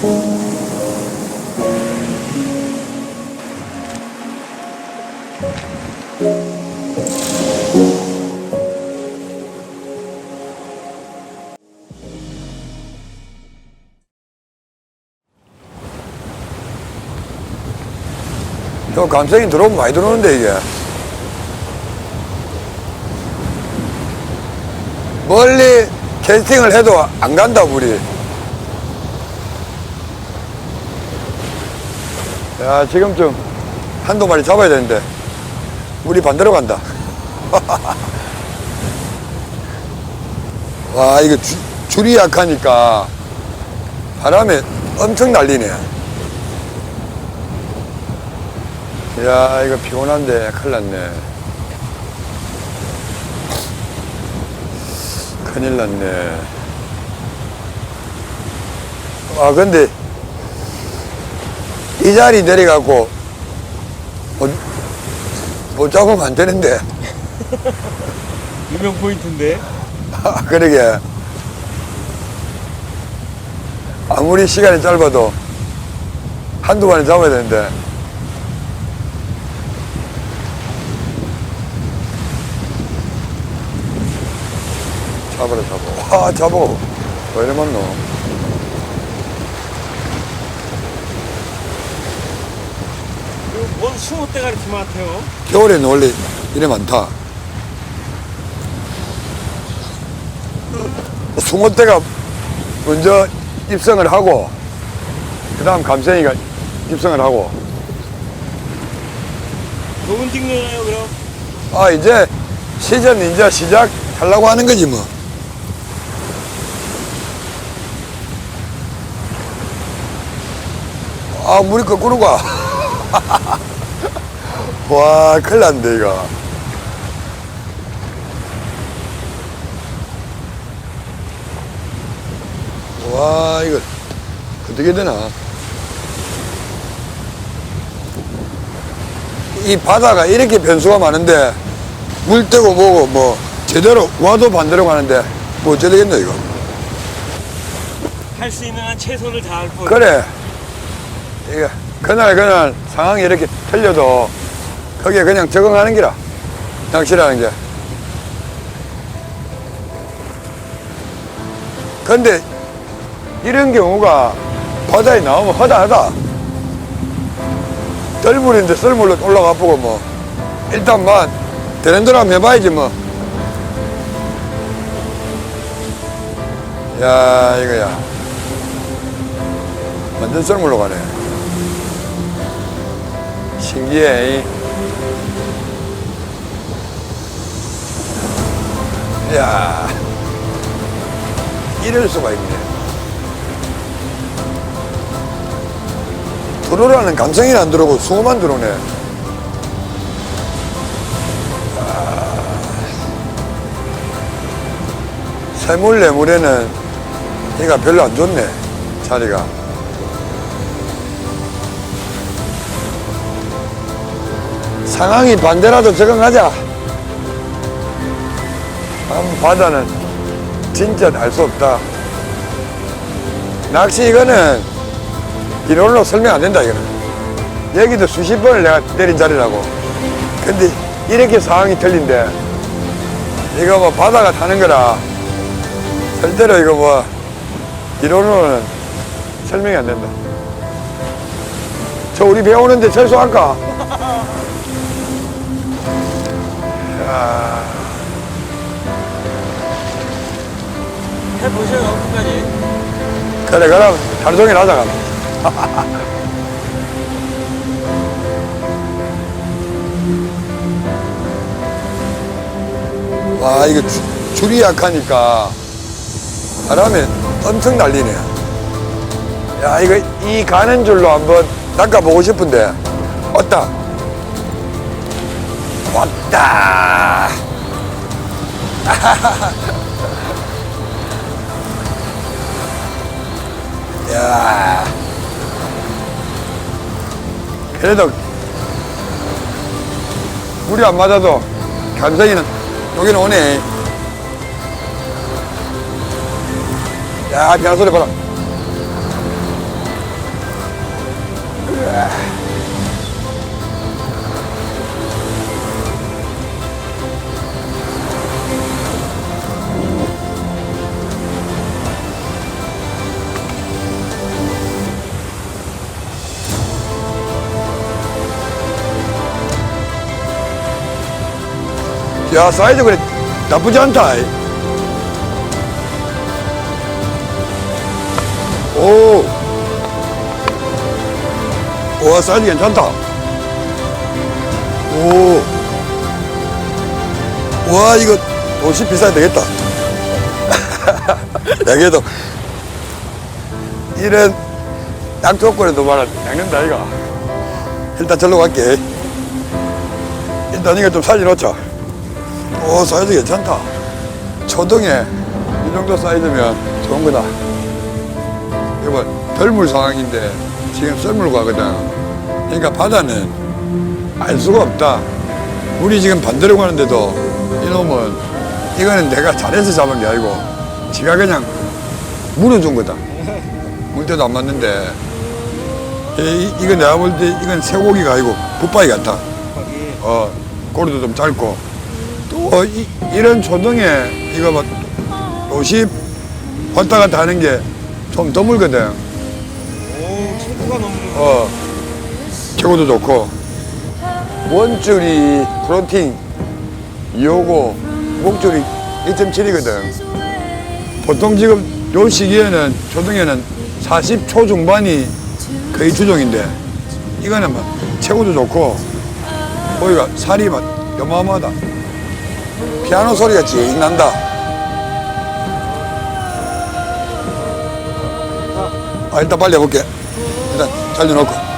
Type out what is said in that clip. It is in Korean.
저 감성이 들어오면 많이 들어오는데 이게. 멀리 캐스팅을 해도 안 간다 물이 야 지금쯤 한두 마리 잡아야 되는데. 물이 반대로 간다. 와 이거 주- 줄이 약하니까 바람에 엄청 날리네. 야 이거 피곤한데 큰일 났네. 큰일 났네. 아 근데 이 자리 내려가고 못, 못 잡으면 안 되는데. 유명 포인트인데. 아, 그러게. 아무리 시간이 짧아도 한두 마리 잡아야 되는데. 잡아라 잡아 와 잡아 왜 이래 많노 뭔 숭어대가 이렇게 많대요. 겨울에는 원래 이래 많다 숭어대가 먼저 입성을 하고 그 다음 감생이가 입성을 하고 좋은 찍느나요 그럼? 아 이제 시즌 이제 시작하려고 하는 거지 뭐. 아 물이 거꾸로 가. 와 큰일 났네 이거. 와 이거 어떻게 되나? 이 바다가 이렇게 변수가 많은데 물 뜨고 뭐고 뭐 제대로 와도 반대로 가는데 뭐 어째 되겠노 이거 할 수 있는 한 최선을 다할 뿐. 그래 이게 그날 그날 상황이 이렇게 틀려도 거기에 그냥 적응하는 기라 낚시라는 게 근데 이런 경우가 바다에 나오면 허다하다 덜물인데 썰물로 올라가 보고 뭐 일단 뭐 되는 대로 한번 해봐야지 뭐 야, 이거야. 완전 썰물로 가네. 신기해. 야 이럴 수가 있네. 들어오라는 감성이 안 들어오고 숭어만 들어오네. 세물 내물에는 얘가 별로 안 좋네 자리가 상황이 반대라도 적응하자 참 바다는 진짜 알 수 없다 낚시 이거는 이론으로 설명 안 된다 이거는 여기도 수십 번을 내가 때린 자리라고 근데 이렇게 상황이 틀린데 이거 뭐 바다가 타는 거라 절대로 이거 뭐 이론으로는 설명이 안 된다. 저 우리 배우는데 철수할까? 야, 해보셔요 끝까지. 그래 그럼 하루 종일 하자 가. 와 이거 주- 줄이 약하니까 바람에 엄청 날리네. 야 이거 이 가는 줄로 한번 낚아보고 싶은데 왔다. 왔다. 야 그래도 물이 안 맞아도 감성이는 여기는 오네. 야, 변소리 봐라. 으아. 야, 사이즈 그래. 나쁘지 않다. 이. 오. 와, 사이즈 괜찮다. 오. 와, 이거 옷이 비싸야 되겠다. 야, 그래도 이런 딱 조건에도 말을 양는다, 이가. 일단 절로 갈게. 일단 이거 좀 사진 넣자. 오, 사이즈 괜찮다. 초등에 이 정도 사이즈면 좋은 거다. 이거 뭐, 덜물 상황인데 지금 썰물 가거든. 그러니까 바다는 알 수가 없다. 우리 지금 반대로 가는데도 이놈은 이거는 내가 잘해서 잡은 게 아니고 지가 그냥 물어준 거다. 물때도 안 맞는데 이, 이거 내가 볼 때 이건 쇠고기가 아니고 붓바위 같아. 어, 꼬리도 좀 짧고. 또, 이, 이런 초등에 이거 뭐, 50 왔다 갔다 하는 게 좀 드물거든. 오 최고가 너무 어, 최고도 좋고. 원줄이 프로틴 2호고, 목줄이 2.7이거든. 보통 지금 요 시기에는, 초등에는 40초 중반이 거의 주종인데, 이거는 뭐, 최고도 좋고, 거기가 살이 막 어마어마하다. 피아노 소리가 징 난다. 아, 일단 빨리 해볼게. 일단 잘려놓고.